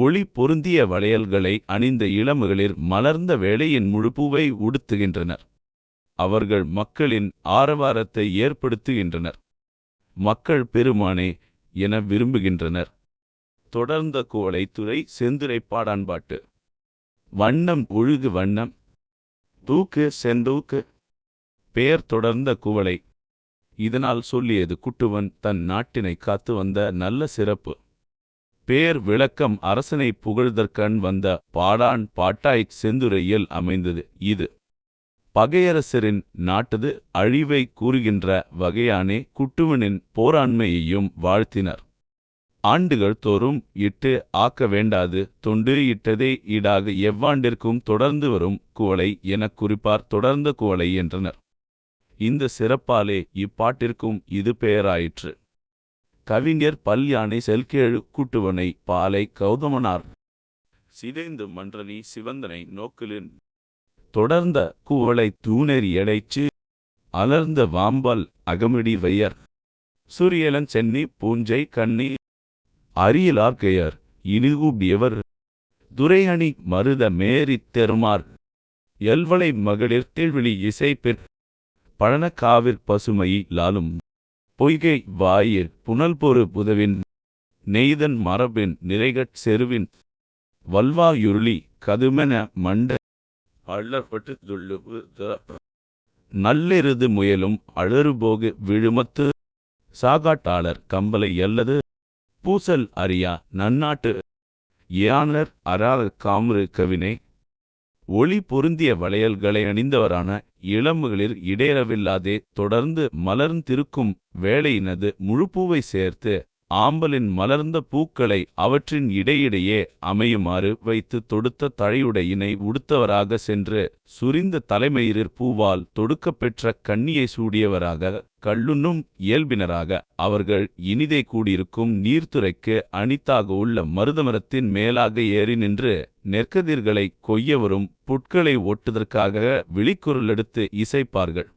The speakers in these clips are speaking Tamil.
ஒளி பொருந்திய வளையல்களை அணிந்த இளமகளிர் மலர்ந்த வேளையின் முழுப்பூவை உடுத்துகின்றனர். அவர்கள் மக்களின் ஆரவாரத்தை ஏற்படுத்துகின்றனர். மக்கள் பெருமானே என விரும்புகின்றனர். தொடர்ந்த குவளை துறை செந்துரை பாடான்பாட்டு. வண்ணம் ஒழுகு வண்ணம். தூக்கு செந்தூக்கு. பெயர் தொடர்ந்த குவளை. இதனால் சொல்லியது குட்டுவன் தன் நாட்டினை காத்து வந்த நல்ல சிறப்பு. பேர் விளக்கம் அரசனை புகழ்தற்கண் வந்த பாடான் பாட்டாய்ச் செந்துரையில் அமைந்தது இது. பகையரசரின் நாட்டது அழிவை கூறுகின்ற வகையானே குட்டுவனின் போராண்மையையும் வாழ்த்தினர். ஆண்டுகள் தோறும் இட்டு ஆக்க வேண்டாது தொண்டு இட்டதே ஈடாக எவ்வாண்டிற்கும் தொடர்ந்து வரும் குவளை எனக் குறிப்பார் தொடர்ந்த குவளை என்றனர். இந்த சிறப்பாலே இப்பாட்டிற்கும் இது பெயராயிற்று. கவிஞர் பல்யானை செல்கேழு கூட்டுவனை பாலை கௌதமனார். சிதைந்து மன்றனி சிவந்தனை நோக்கிலின். தொடர்ந்த குவளை தூணெறி எடைச்சு. அலர்ந்த வாம்பல் அகமிடி வையர். சூரியலன் சென்னி பூஞ்சை கண்ணி. அரியலார்கையர் இனிகூபியவர் துரையணி மருத மேரித் தெருமார். எல்வளை மகளிர் திழ்விழி இசைப்பெற். பழனக்காவிற் பசுமை லாலும் பொய்கை வாயிற் புனல்பொரு புதவின் நெய்தன் மரபின் நிறைகட் செருவின் வல்வாயுருளி கதுமென மண்ட அள்ளப்பட்டு துள்ளுவு நல்லெருது முயலும் அழறுபோகு விழுமத்து சாகாட்டாளர் கம்பலை அல்லது பூசல் அறியா நன்னாட்டு யானர் அராத காமரு கவினை ஒளி பொருந்திய வளையல்களை அணிந்தவரான இளம்புகளில் இடையறவில்லாதே தொடர்ந்து மலர்ந்திருக்கும் வேளையினது முழுப்பூவை சேர்த்து ஆம்பலின் மலர்ந்த பூக்களை அவற்றின் இடையிடையே அமையுமாறு வைத்து தொடுத்த தழையுடையினை உடுத்தவராக சென்று சுரிந்த தலைமயிரிற் பூவால் தொடுக்கப்பெற்ற கண்ணியை சூடியவராக கள்ளுண்ணும் இயல்பினராக அவர்கள் இனிதே கூடியிருக்கும் நீர்த்துறைக்கு அணித்தாக உள்ள மருதமரத்தின் மேலாக ஏறி நின்று நெற்கதிர்களை கொய்யவரும் புட்களை ஒட்டுதற்காக விழிக்குரலெடுத்து இசைப்பார்கள்.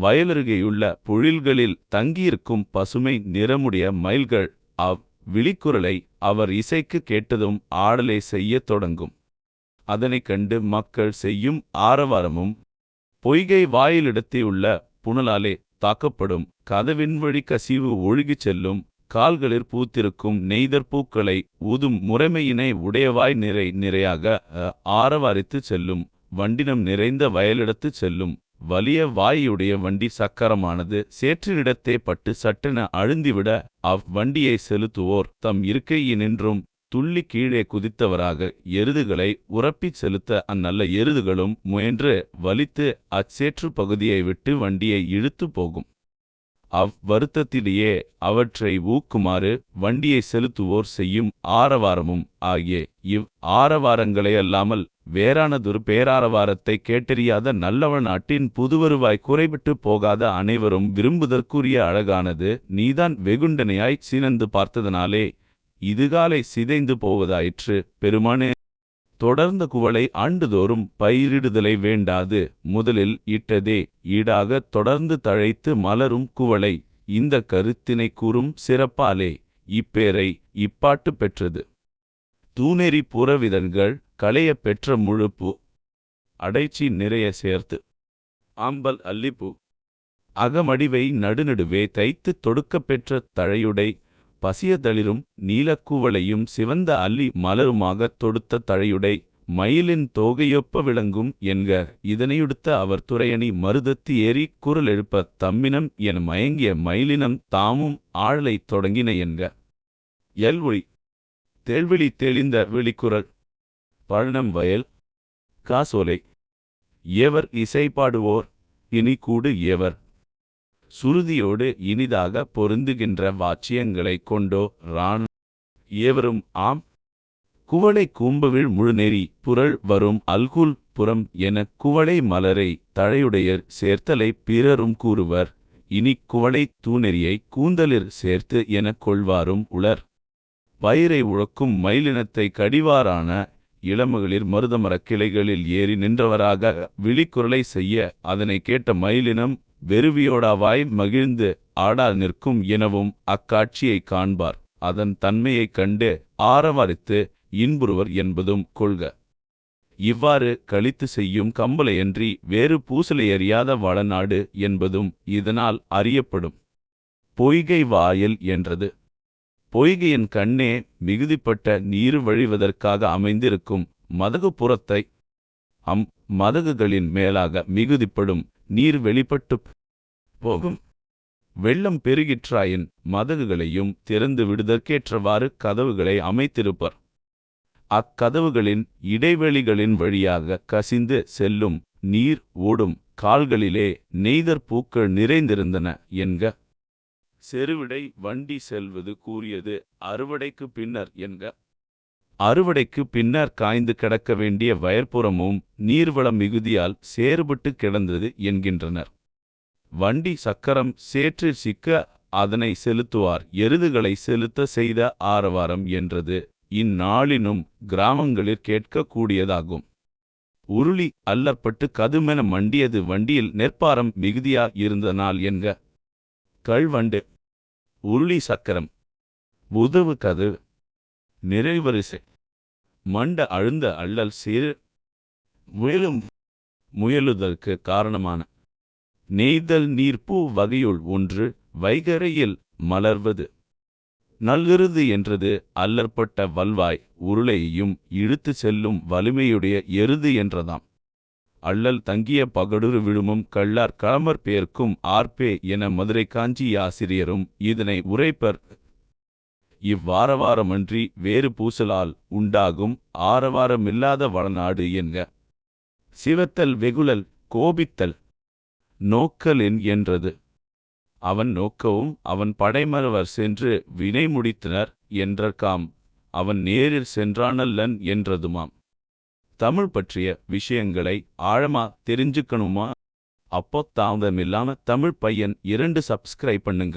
வயலருகேயுள்ள பொழில்களில் தங்கியிருக்கும் பசுமை நிறமுடைய மயில்கள் அவ் விழிக்குரலை அவர் இசைக்கு கேட்டதும் ஆடலை செய்யத் தொடங்கும். அதனைக் கண்டு மக்கள் செய்யும் ஆரவாரமும் பொய்கை வாயிலிடத்தியுள்ள புனலாலே தாக்கப்படும். கதவின் வழி கசிவு ஒழுகிச் செல்லும். கால்களிற் பூத்திருக்கும் நெய்தற் பூக்களை ஊதும் முறைமையினை உடையவாய் நிறை நிறையாக ஆரவாரித்துச் செல்லும். வண்டினம் நிறைந்த வயலிடத்துச் செல்லும். வலிய வாயுடைய வண்டி சக்கரமானது சேற்றினிடத்தே பட்டு சட்டென அழுந்திவிட அவ்வண்டியை செலுத்துவோர் தம் இருக்கையினின்றும் துள்ளி கீழே குதித்தவராக எருதுகளை உரப்பிச் செலுத்த அந்நல்ல எருதுகளும் முயன்று வலித்து அச்சேற்று பகுதியை விட்டு வண்டியை இழுத்து போகும். அவ் வருத்தத்திலேயே அவற்றை ஊக்குமாறு வண்டியை செலுத்துவோர் செய்யும் ஆரவாரமும் ஆகிய இவ் ஆரவாரங்களையல்லாமல் வேறானதொரு பேராரவாரத்தை கேட்டறியாத நல்லவ நாட்டின் புதுவருவாய் குறைவிட்டு போகாத அனைவரும் விரும்புதற்குரிய அழகானது நீதான் வெகுண்டனையாய் சினந்து பார்த்ததனாலே இதுகாலை சிதைந்து போவதாயிற்று. பெருமானே தொடர்ந்த குவளை ஆண்டுதோறும் பயிரிடுதலை வேண்டாது. முதலில் இட்டதே ஈடாக தொடர்ந்து தழைத்து மலரும் குவளை. இந்த கருத்தினை கூறும் சிறப்பாலே இப்பேரை இப்பாட்டு பெற்றது. தூணெறி புறவிதன்கள் களைய பெற்ற முழுப்பு. அடைச்சி நிறைய சேர்த்து. ஆம்பல் அல்லிப்பூ. அகமடிவை நடுநடுவே தைத்து தொடுக்கப் பெற்ற தழையுடை. பசியதளிரும் நீலக்கூவலையும் சிவந்த அல்லி மலருமாகத் தொடுத்த தழையுடை மயிலின் தோகையொப்ப விளங்கும் என்க. இதனையுடுத்த அவர் துறையணி மருதத்தி ஏறி குரல் எழுப்ப தம்மினம் என மயங்கிய மயிலினம் தாமும் ஆழலைத் தொடங்கின என்க. எல்வொழி தேள்விழி தெளிந்த வெளிக்குரல் பழனம் வயல். காசோலை. ஏவர் இசைப்பாடுவோர் இனி கூடு ஏவர். சுருதியோடு இனிதாக பொருந்துகின்ற வாச்சியங்களைக் கொண்டோ ரான் ஏவரும் ஆம். குவளை கூம்பவிழ் முழுநெறி புரள் வரும் அல்குல் புறம் என குவளை மலரை தழையுடையர் சேர்த்தலை பிறரும் கூறுவர். இனி குவளை தூணெறியை கூந்தலிற் சேர்த்து எனக் கொள்வாரும் உளர். பயிரை உழக்கும் மயிலினத்தை கடிவாரான இளமகளிர் மருதமரக் கிளைகளில் ஏறி நின்றவராக விழிக்குரலை செய்ய அதனை கேட்ட மயிலினம் வெறுவியோடாவாய் மகிழ்ந்து ஆடா நிற்கும் எனவும் அக்காட்சியை காண்பார். அதன் தன்மையைக் கண்டு ஆரவாரித்து இன்புறுவர் என்பதும் கொள்க. இவ்வாறு கழித்து செய்யும் கம்பலையன்றி வேறு பூசலையறியாத வளநாடு என்பதும் இதனால் அறியப்படும். பொய்கை வாயில் என்றது. பொய்கையின் கண்ணே மிகுதிப்பட்ட நீர் வழிவதற்காக அமைந்திருக்கும் மதகுப்புறத்தை அம் மதகுகளின் மேலாக மிகுதிப்படும் நீர் வெளிப்பட்டுப் போகும். வெள்ளம் பெருகிற்றாயின் மதகுகளையும் திறந்து விடுதற்கேற்றவாறு கதவுகளை அமைத்திருப்பர். அக்கதவுகளின் இடைவெளிகளின் வழியாக கசிந்து செல்லும் நீர் ஓடும் கால்களிலே நெய்தற் பூக்கள் நிறைந்திருந்தன என்க. செருவிடை வண்டி செல்வது கூறியது அறுவடைக்கு பின்னர் என்க. அறுவடைக்கு பின்னர் காய்ந்து கிடக்க வேண்டிய வயற்புறமும் நீர்வளம் மிகுதியால் சேறுபட்டு கிடந்தது என்கின்றனர். வண்டி சக்கரம் சேற்றில் சிக்க அதனை செலுத்துவார் எருதுகளை செலுத்த செய்த ஆரவாரம் என்றது. இந்நாளினும் கிராமங்களில் கேட்கக்கூடியதாகும். உருளி அல்லற்பட்டு கதுமென மண்டியது வண்டியில் நெற்பாரம் மிகுதியா இருந்த நாள் என்க. கள்வண்டு உருளி சக்கரம். உதவு கது. நிறைவரிசை. மண்ட அழுந்த அள்ளல் சீர் முயலும் முயலுதற்கு காரணமான. நெய்தல் நீர்ப்பூ வகையுள் ஒன்று வைகரையில் மலர்வது. நல்கிறது என்றது அல்லற்பட்ட வல்வாய் உருளையையும் இழுத்து செல்லும் வலிமையுடைய எருது என்றதாம். அள்ளல் தங்கிய பகடுரு விழுமும் கள்ளார் களமர் பேர்க்கும் ஆர்பே என மதுரை காஞ்சி ஆசிரியரும் இதனை உரைப்பர் இவ்வாரவாரமன்றி வேறு பூசலால் உண்டாகும் ஆரவாரமில்லாத வளநாடு என்க. சிவத்தல் வெகுலல் கோபித்தல் நோக்கலின் என்றது. அவன் நோக்கவும் அவன் படைமறவர் சென்று வினை முடித்தனர் என்றற்காம். அவன் நேரில் சென்றானல்லன் என்றதுமாம். தமிழ் பற்றிய விஷயங்களை ஆழமா தெரிஞ்சுக்கணுமா? அப்போ தாமதமில்லாம தமிழ் பையன் இரண்டு சப்ஸ்கிரைப் பண்ணுங்க.